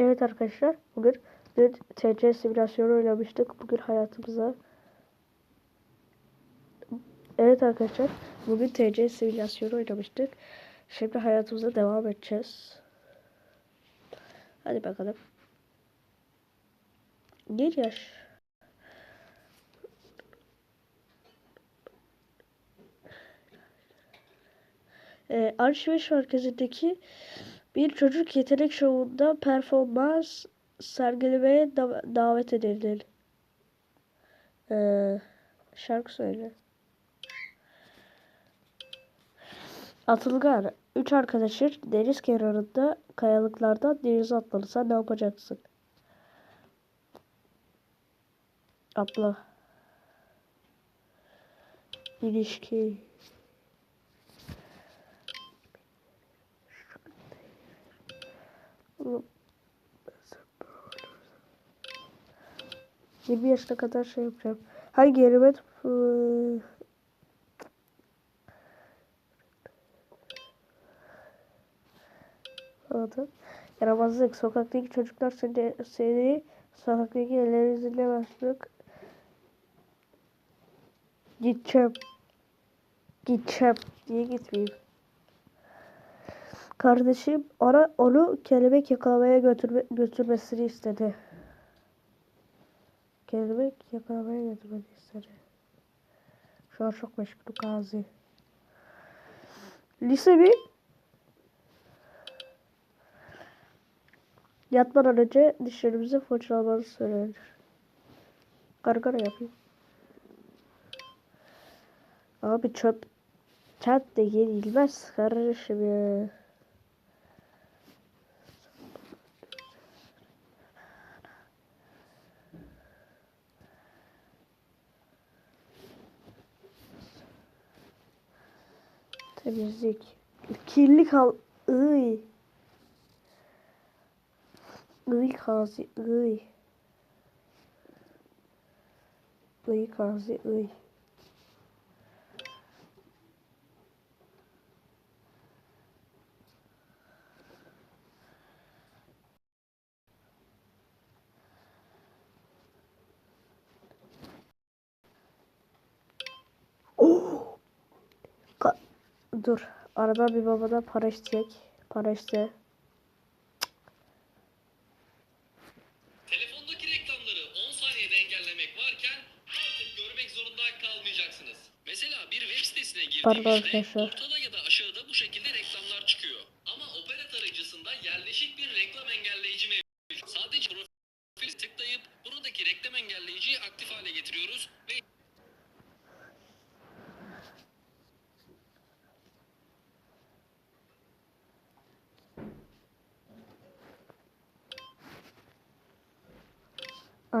Evet arkadaşlar bugün dün TC simülasyonu oynamıştık. Bugün hayatımıza Evet arkadaşlar bugün TC simülasyonu oynamıştık. Şimdi hayatımıza devam edeceğiz. Hadi bakalım. Gir yaş. Ee, alışveriş merkezindeki bir çocuk yetenek şovunda performans sergilemeye da- davet edilir. Ee, şarkı söyle. Atılgan. Üç arkadaşın deniz kenarında kayalıklardan denize atlanırsa ne yapacaksın? Atla. İlişki. Oğlum, 20 yaşına kadar şey yapacağım. Hangi yerime Iı, Anladım. Yaramazlık. Sokaktaki çocuklar seni, seni sokaktaki elleri izlemezlik. Gideceğim. Gideceğim. Niye gitmeyeyim? Kardeşim ona onu kelebek yakalamaya götürme, götürmesini istedi. Kelebek yakalamaya götürmeni istedi. Şu an çok meşgul Gazi. Lise mi? Yatmadan önce dişlerimizi fırçalamanı söylenir. Gargara yapayım. Abi çöp çöp de yenilmez kardeşim ya. Temizlik. Kirli kal. Iy. Iy kazi. Iy. Iy kazi. Iy. Dur. Arada bir babadan para isteyecek. Para iste. Telefondaki reklamları 10 saniyede engellemek varken artık görmek zorunda kalmayacaksınız. Mesela bir web sitesine girdiğinizde ortada ya da aşağıda bu şekilde reklamlar çıkıyor. Ama opera tarayıcısında yerleşik bir reklam engelleyici mevcut. Sadece profil tıklayıp buradaki reklam engelleyiciyi aktif hale getiriyoruz ve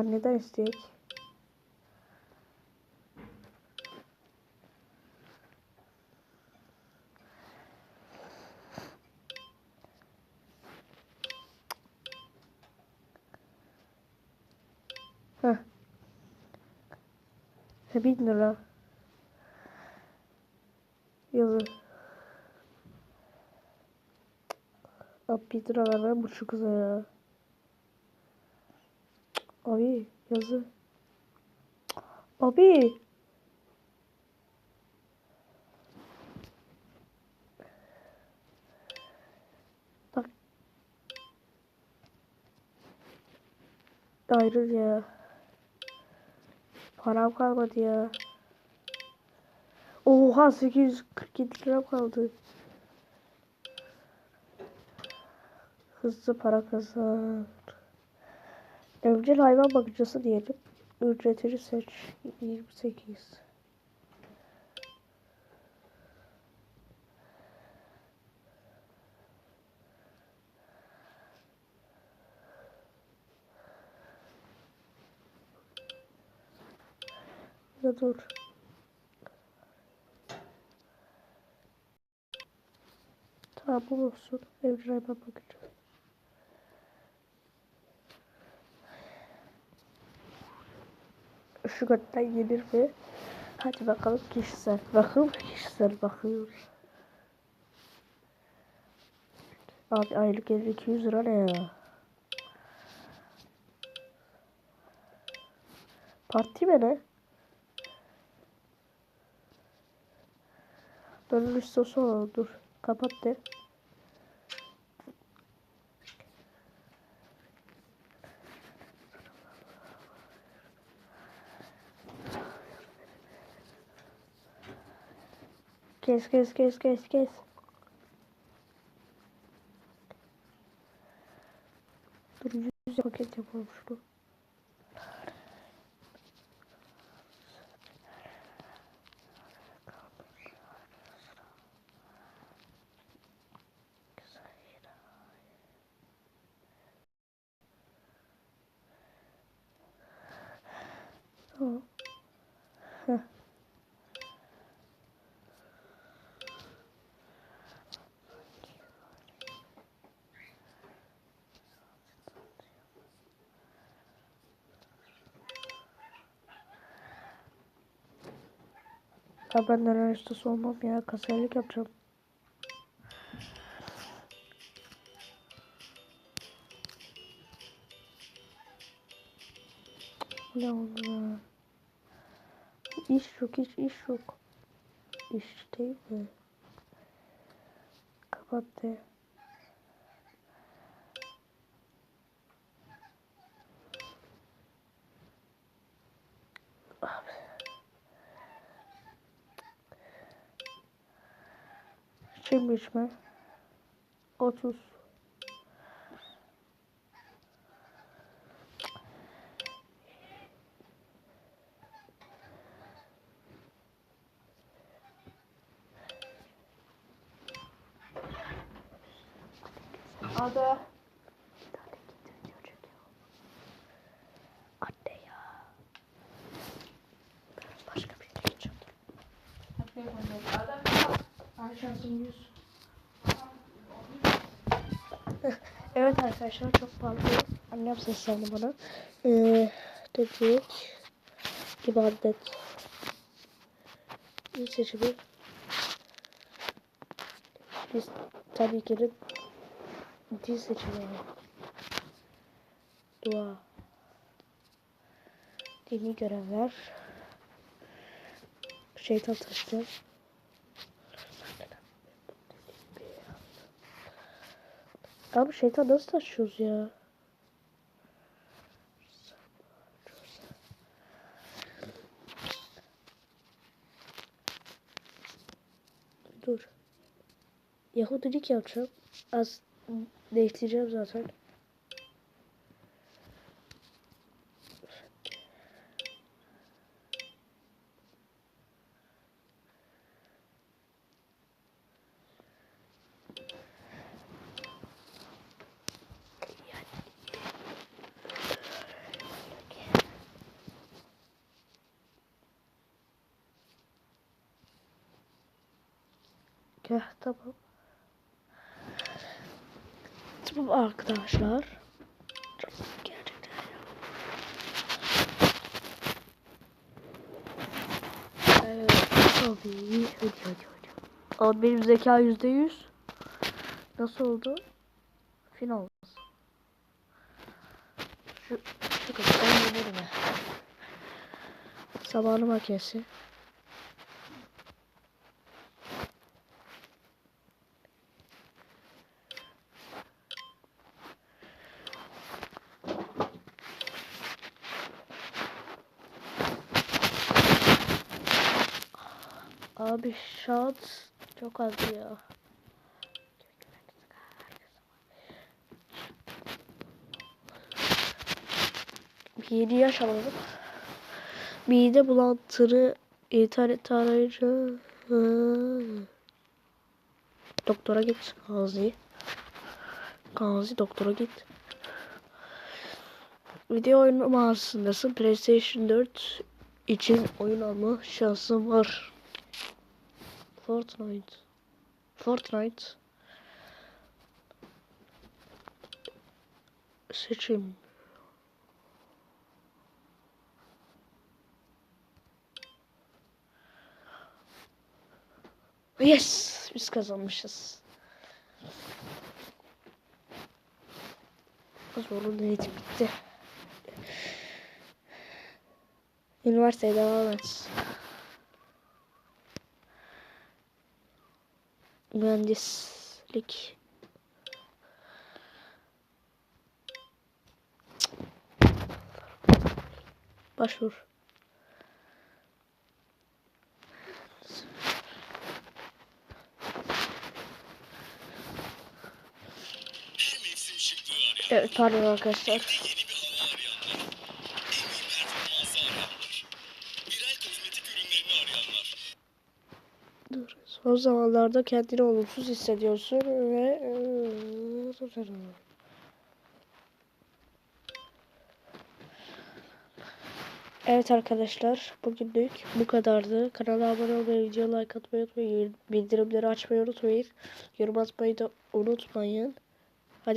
Anneden isteyecek. Heh. Bin lira. Yazı. Abi bin lira vermem bu şu kıza ya. Abi yazı. Abi. Bak. Ayrıl ya. Param kalmadı ya. Oha 847 lira kaldı. Hızlı para kazan. Evcil hayvan bakıcısı diyelim. Ücretini seç. 28. Ya dur. Tamam olsun. Evcil hayvan bakıcısı. şu götten gelir mi? Hadi bakalım kişisel bakım kişisel bakıyor. Abi aylık 5200 lira ne ya? Parti mi ne? Dönülüş sosu dur. Kapat de. Kes kes kes kes kes. Dur yüz paket yapalım şunu. Tamam. Ya ben de ustası olmam ya. Kasaylık yapacağım. Ne oldu ya? İş yok, hiç iş yok. İş değil mi? Kapattı. Şimdi içme. 30. Ada. Anne ya. Başka bir yere geçeceğim. Ada. Yüz. Evet arkadaşlar çok pardon. Annem seslendi bana. Ee, dedik. İbadet. İyi seçimi. Biz tabii ki de dil seçimi. Dua. Dini görevler. Şeytan taşlı. Abi şeytan nasıl taşıyoruz ya? Dur. Yahudilik yapacağım. Az değiştireceğim zaten. Tamam. Tamam arkadaşlar. Gerçekten tabii. Hadi hadi hadi. Ama benim zeka yüzde yüz. Nasıl oldu? Final. Şu, şu kadar. Ben yenerim ya. Abi şans çok az ya. Yedi yaş alalım. Mide bulantılı internet arayıcı. Doktora git Gazi. Gazi doktora git. Video oyunu mağazasındasın. PlayStation 4 için oyun alma şansın var. Fortnite. Fortnite. Seçim. Yes! Biz kazanmışız. Zorlu neydi bitti. Üniversiteye devam et. Mühendislik. Başvur. Evet pardon arkadaşlar. Dur. Son zamanlarda kendini olumsuz hissediyorsun ve Evet arkadaşlar bugünlük bu kadardı. Kanala abone olmayı, videoya like atmayı unutmayın. Bildirimleri açmayı unutmayın. Yorum atmayı da unutmayın.